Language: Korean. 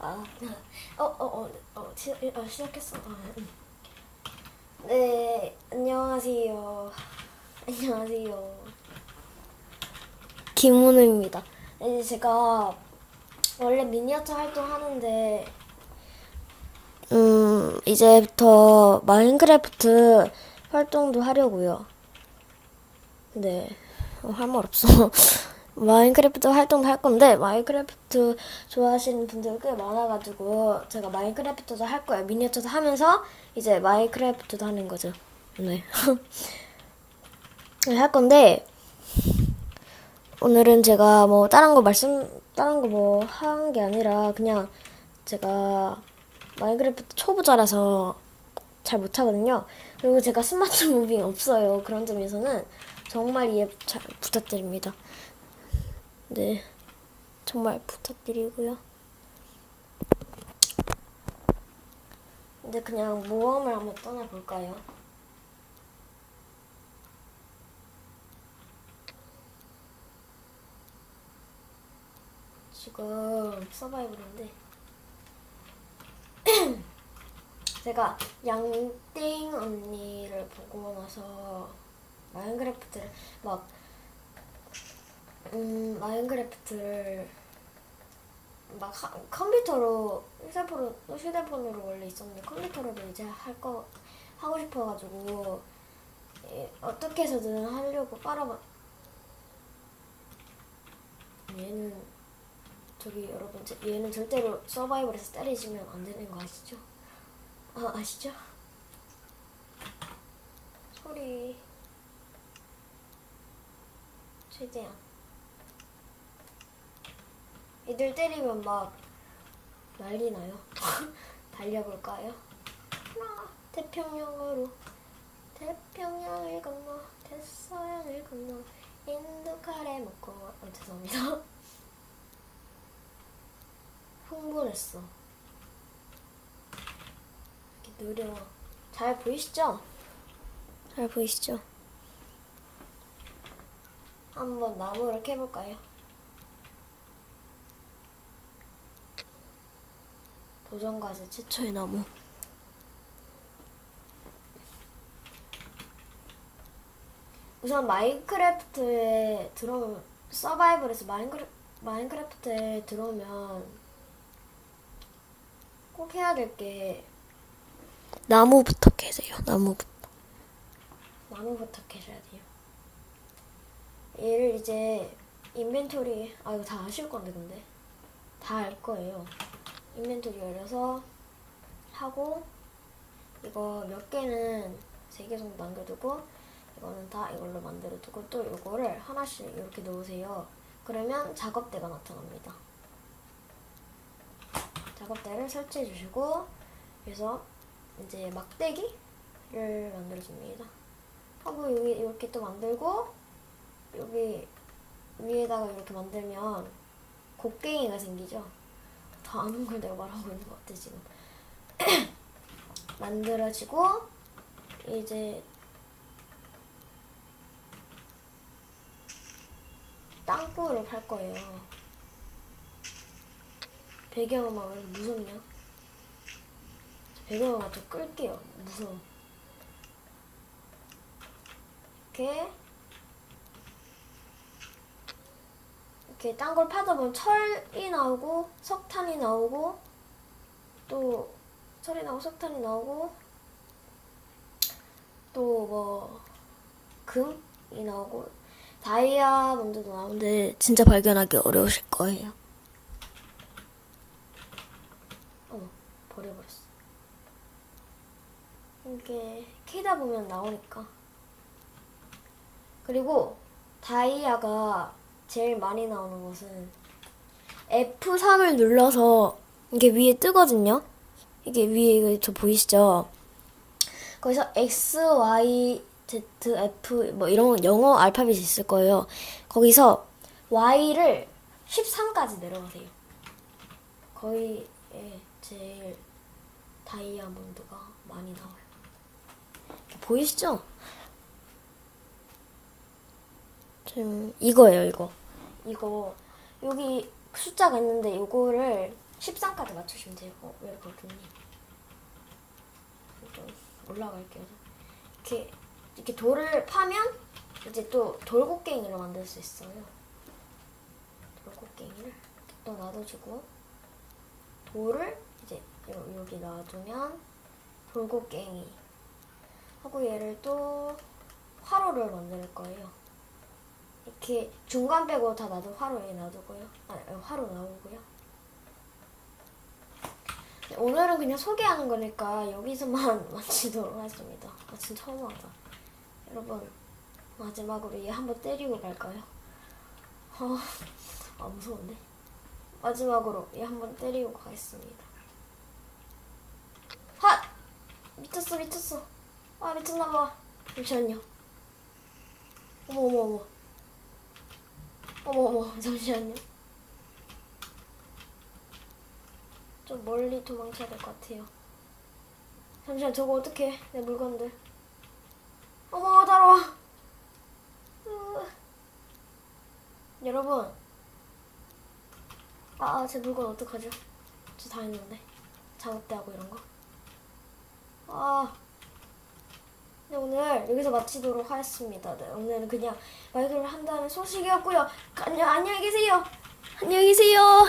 아, 어, 어, 어, 어, 시, 어 시작했어. 아, 음. 네, 안녕하세요. 안녕하세요. 김은우입니다. 이제 제가 원래 미니어처 활동하는데, 음, 이제부터 마인크래프트 활동도 하려고요. 네, 할말 없어. 마인크래프트 활동도 할 건데 마인크래프트 좋아하시는 분들 꽤 많아가지고 제가 마인크래프트도 할 거예요. 미니어처도 하면서 이제 마인크래프트도 하는 거죠. 네. 네, 할 건데 오늘은 제가 뭐 다른 거 말씀 다른 거 뭐 한 게 아니라 그냥 제가 마인크래프트 초보자라서 잘 못하거든요. 그리고 제가 스마트 무빙 없어요. 그런 점에서는 정말 이해 잘 부탁드립니다. 네, 정말 부탁드리고요. 이제 그냥 모험을 한번 떠나볼까요? 지금 서바이벌인데 제가 양띵 언니를 보고 나서 마인크래프트를 막 음, 마인크래프트를 막 하- 컴퓨터로 휴대폰으로 휴대폰으로 원래 있었는데 컴퓨터로도 이제 할 거 하고 싶어가지고 예, 어떻게 해서든 하려고 빨아봐. 얘는 저기 여러분 제- 얘는 절대로 서바이벌에서 때리시면 안 되는 거 아시죠? 아 아시죠? 소리 최대한. 이들 때리면 막 난리 나요. 달려볼까요? 하나, 태평양으로 태평양을 건너 대서양을 건너 인도 카레 먹고 아, 죄송합니다. 흥분했어. 이렇게 느려. 잘 보이시죠? 잘 보이시죠? 한번 나무를 캐볼까요? 도전과제 최초의 나무. 우선 마인크래프트에 들어오면 서바이벌에서 마인크래, 마인크래프트에 들어오면 꼭 해야 될 게 나무부터 캐세요. 나무부터. 나무부터 캐셔야 돼요. 얘를 이제 인벤토리 아 이거 다 아실 건데 근데 다 알 거예요. 인벤토리 열려서 하고 이거 몇 개는 세 개 정도 남겨두고 이거는 다 이걸로 만들어두고 또 이거를 하나씩 이렇게 놓으세요. 그러면 작업대가 나타납니다. 작업대를 설치해 주시고 그래서 이제 막대기를 만들어줍니다. 하고 여기 이렇게 또 만들고 여기 위에다가 이렇게 만들면 곡괭이가 생기죠. 다 아는 걸 내가 말하고 있는 것 같아 지금. 만들어지고 이제 땅굴을 팔 거예요. 배경음악 왜 무섭냐? 배경음악 좀 끌게요. 무서워. 이렇게 이렇게 딴 걸 파다 보면 철이 나오고 석탄이 나오고 또 철이 나오고 석탄이 나오고 또 뭐 금이 나오고 다이아몬드도 나오는데 진짜 발견하기 어려우실 거예요. 어머 버려버렸어. 이게 캐다 보면 나오니까. 그리고 다이아가 제일 많이 나오는 것은 F3을 눌러서 이게 위에 뜨거든요. 이게 위에 이거 저 보이시죠? 거기서 X, Y, Z, F 뭐 이런 영어 알파벳이 있을 거예요. 거기서 Y를 13까지 내려가세요. 거의 예, 제일 다이아몬드가 많이 나와요. 보이시죠? 지금 이거예요, 이거. 이거 여기 숫자가 있는데 이거를 13까지 맞추시면 돼요. 어, 왜 이렇게 어렵니? 좀 올라갈게요. 이렇게, 이렇게 돌을 파면 이제 또 돌고갱이를 만들 수 있어요. 돌고갱이를 또 놔둬주고 돌을 이제 요, 여기 놔두면 돌고갱이 하고 얘를 또 화로를 만들 거예요. 이렇게 중간 빼고 다 놔두 화로에 놔두고요. 아, 화로 나오고요. 네, 오늘은 그냥 소개하는 거니까 여기서만 마치도록 하겠습니다. 아 진짜 허무하다. 여러분 마지막으로 얘 한번 때리고 갈까요? 아, 아 무서운데. 마지막으로 얘 한번 때리고 가겠습니다. 핫! 미쳤어 미쳤어. 아 미쳤나봐. 잠시만요. 어머 어머 어머. 어머 어머 잠시만요. 좀 멀리 도망쳐야 될 것 같아요. 잠시만 저거 어떡해 내 물건들. 어머 따라와. 으. 여러분. 아 제 물건 어떡하죠? 저 다 했는데 작업대하고 이런 거. 아. 네, 오늘 여기서 마치도록 하겠습니다. 네, 오늘은 그냥 마이크를 한다는 소식이었고요. 안녕, 안녕히 계세요. 안녕히 계세요.